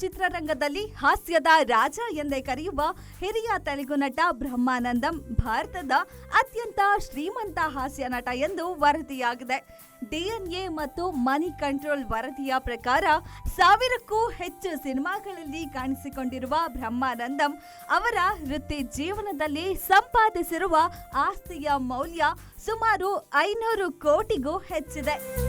ಚಿತ್ರರಂಗದಲ್ಲಿ ಹಾಸ್ಯದ ರಾಜ ಎಂದೇ ಕರೆಯುವ ಹಿರಿಯ ತೆಲುಗು ನಟ ಬ್ರಹ್ಮಾನಂದಂ ಭಾರತದ ಅತ್ಯಂತ ಶ್ರೀಮಂತ ಹಾಸ್ಯ ನಟ ಎಂದು ವರದಿಯಾಗಿದೆ. ಡಿಎನ್ಎ ಮತ್ತು ಮನಿ ಕಂಟ್ರೋಲ್ ವರದಿಯ ಪ್ರಕಾರ ಸಾವಿರಕ್ಕೂ ಹೆಚ್ಚು ಸಿನಿಮಾಗಳಲ್ಲಿ ಕಾಣಿಸಿಕೊಂಡಿರುವ ಬ್ರಹ್ಮಾನಂದಂ ಅವರ ವೃತ್ತಿ ಜೀವನದಲ್ಲಿ ಸಂಪಾದಿಸಿರುವ ಆಸ್ತಿಯ ಮೌಲ್ಯ ಸುಮಾರು ಐನೂರು ಕೋಟಿಗೂ ಹೆಚ್ಚಿದೆ.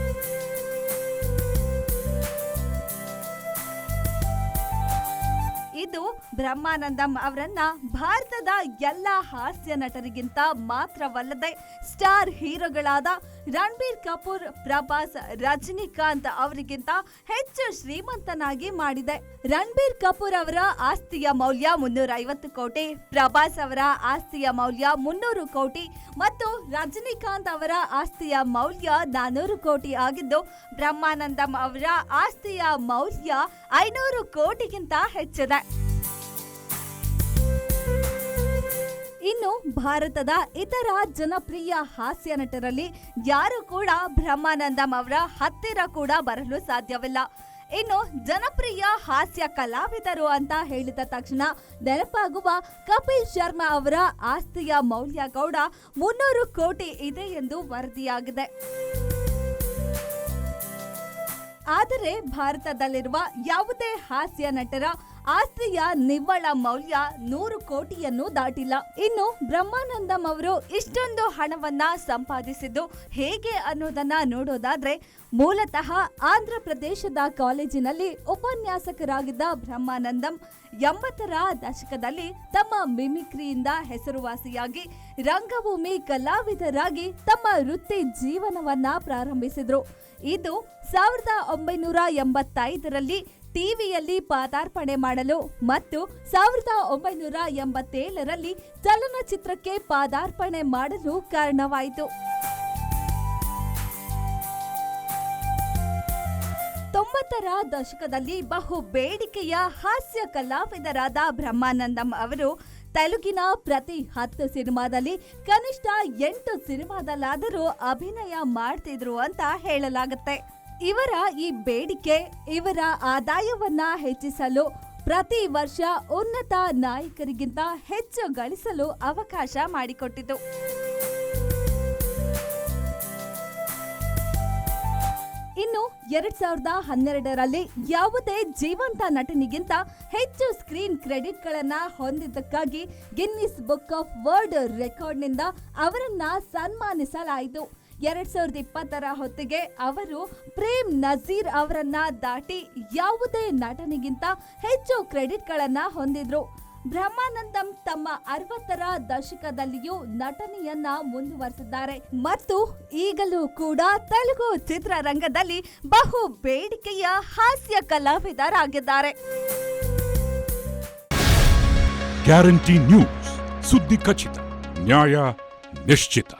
ಇದು ಬ್ರಹ್ಮಾನಂದಂ ಅವರನ್ನ ಭಾರತದ ಎಲ್ಲ ಹಾಸ್ಯ ನಟರಿಗಿಂತ ಮಾತ್ರವಲ್ಲದೆ ಸ್ಟಾರ್ ಹೀರೋಗಳಾದ ರಣಬೀರ್ ಕಪೂರ್, ಪ್ರಭಾಸ್, ರಜನಿಕಾಂತ್ ಅವರಿಗಿಂತ ಹೆಚ್ಚು ಶ್ರೀಮಂತನಾಗಿ ಮಾಡಿದೆ. ರಣಬೀರ್ ಕಪೂರ್ ಅವರ ಆಸ್ತಿಯ ಮೌಲ್ಯ ಮುನ್ನೂರ ಐವತ್ತು ಕೋಟಿ, ಪ್ರಭಾಸ್ ಅವರ ಆಸ್ತಿಯ ಮೌಲ್ಯ ಮುನ್ನೂರು ಕೋಟಿ ಮತ್ತು ರಜನಿಕಾಂತ್ ಅವರ ಆಸ್ತಿಯ ಮೌಲ್ಯ ನಾನೂರು ಕೋಟಿ ಆಗಿದ್ದು, ಬ್ರಹ್ಮಾನಂದಂ ಅವರ ಆಸ್ತಿಯ ಮೌಲ್ಯ ಐನೂರು ಕೋಟಿಗಿಂತ ಹೆಚ್ಚಿದೆ. ಇನ್ನು ಭಾರತದ ಇತರ ಜನಪ್ರಿಯ ಹಾಸ್ಯ ನಟರಲ್ಲಿ ಯಾರು ಕೂಡ ಬ್ರಹ್ಮಾನಂದಂ ಅವರ ಹತ್ತಿರ ಕೂಡ ಬರಲು ಸಾಧ್ಯವಿಲ್ಲ. ಇನ್ನು ಜನಪ್ರಿಯ ಹಾಸ್ಯ ಕಲಾವಿದರು ಅಂತ ಹೇಳಿದ ತಕ್ಷಣ ನೆನಪಾಗುವ ಕಪಿಲ್ ಶರ್ಮಾ ಅವರ ಆಸ್ತಿಯ ಮೌಲ್ಯ ಗೌಡ ಮುನ್ನೂರು ಕೋಟಿ ಇದೆ ಎಂದು ವರದಿಯಾಗಿದೆ. ಆದರೆ ಭಾರತದಲ್ಲಿರುವ ಯಾವುದೇ ಹಾಸ್ಯ ನಟರ ಆಸ್ತಿಯ ನಿವ್ವಳ ಮೌಲ್ಯ ನೂರು ಕೋಟಿಯನ್ನು ದಾಟಿಲ್ಲ. ಇನ್ನು ಬ್ರಹ್ಮಾನಂದಂ ಅವರು ಇಷ್ಟೊಂದು ಹಣವನ್ನ ಸಂಪಾದಿಸಿದ್ದು ಹೇಗೆ ಅನ್ನೋದನ್ನ ನೋಡೋದಾದ್ರೆ ಮೂಲತಃ ಆಂಧ್ರ ಪ್ರದೇಶದ ಕಾಲೇಜಿನಲ್ಲಿ ಉಪನ್ಯಾಸಕರಾಗಿದ್ದ ಬ್ರಹ್ಮಾನಂದಂ ಎಂಬತ್ತರ ದಶಕದಲ್ಲಿ ತಮ್ಮ ಮಿಮಿಕ್ರಿಯಿಂದ ಹೆಸರುವಾಸಿಯಾಗಿ ರಂಗಭೂಮಿ ಕಲಾವಿದರಾಗಿ ತಮ್ಮ ವೃತ್ತಿ ಜೀವನವನ್ನ ಪ್ರಾರಂಭಿಸಿದ್ರು. ಇದು ಸಾವಿರದ ಒಂಬೈನೂರ ಎಂಬತ್ತೈದರಲ್ಲಿ ಟಿವಿಯಲ್ಲಿ ಪಾದಾರ್ಪಣೆ ಮಾಡಲು ಮತ್ತು ಸಾವಿರದ ಒಂಬೈನೂರ ಎಂಬತ್ತೇಳರಲ್ಲಿ ಚಲನಚಿತ್ರಕ್ಕೆ ಪಾದಾರ್ಪಣೆ ಮಾಡಲು ಕಾರಣವಾಯಿತು. ತೊಂಬತ್ತರ ದಶಕದಲ್ಲಿ ಬಹು ಬೇಡಿಕೆಯ ಹಾಸ್ಯ ಕಲಾವಿದರಾದ ಬ್ರಹ್ಮಾನಂದಂ ಅವರು ತೆಲುಗಿನ ಪ್ರತಿ ಹತ್ತು ಸಿನಿಮಾದಲ್ಲಿ ಕನಿಷ್ಠ ಎಂಟು ಸಿನಿಮಾದಲ್ಲಾದರೂ ಅಭಿನಯ ಮಾಡ್ತಿದ್ರು ಅಂತ ಹೇಳಲಾಗುತ್ತೆ. ಇವರ ಈ ಬೇಡಿಕೆ ಇವರ ಆದಾಯವನ್ನ ಹೆಚ್ಚಿಸಲು ಪ್ರತಿ ವರ್ಷ ಉನ್ನತ ನಾಯಕರಿಗಿಂತ ಹೆಚ್ಚು ಗಳಿಸಲು ಅವಕಾಶ ಮಾಡಿಕೊಟ್ಟಿತು. ಇನ್ನು ಎರಡ್ ಸಾವಿರದ ಹನ್ನೆರಡರಲ್ಲಿ ಯಾವುದೇ ಜೀವಂತ ನಟನಿಗಿಂತ ಹೆಚ್ಚು ಸ್ಕ್ರೀನ್ ಕ್ರೆಡಿಟ್ ಕ್ರೆಡಿಟ್ಗಳನ್ನ ಹೊಂದಿದ್ದಕ್ಕಾಗಿ ಗಿನ್ನಿಸ್ ಬುಕ್ ಆಫ್ ವರ್ಲ್ಡ್ ರೆಕಾರ್ಡ್ನಿಂದ ಅವರನ್ನ ಸನ್ಮಾನಿಸಲಾಯಿತು. ಎರಡ್ ಸಾವಿರದ ಇಪ್ಪತ್ತರ ಹೊತ್ತಿಗೆ ಅವರು ಪ್ರೇಮ್ ನಜೀರ್ ಅವರನ್ನ ದಾಟಿ ಯಾವುದೇ ನಟನಿಗಿಂತ ಹೆಚ್ಚು ಕ್ರೆಡಿಟ್ಗಳನ್ನು ಹೊಂದಿದ್ರು. ಬ್ರಹ್ಮಾನಂದಂ ತಮ್ಮ ಅರವತ್ತರ ದಶಕದಲ್ಲಿಯೂ ನಟನೆಯನ್ನ ಮುಂದುವರೆಸಿದ್ದಾರೆ. ಮತ್ತು ಈಗಲೂ ಕೂಡ ತೆಲುಗು ಚಿತ್ರರಂಗದಲ್ಲಿ ಬಹು ಬೇಡಿಕೆಯ ಹಾಸ್ಯ ಕಲಾವಿದರಾಗಿದ್ದಾರೆ. ಗ್ಯಾರಂಟಿ ನ್ಯೂಸ್ ಸುದ್ದಿ ಖಚಿತ, ನ್ಯಾಯ ನಿಶ್ಚಿತ.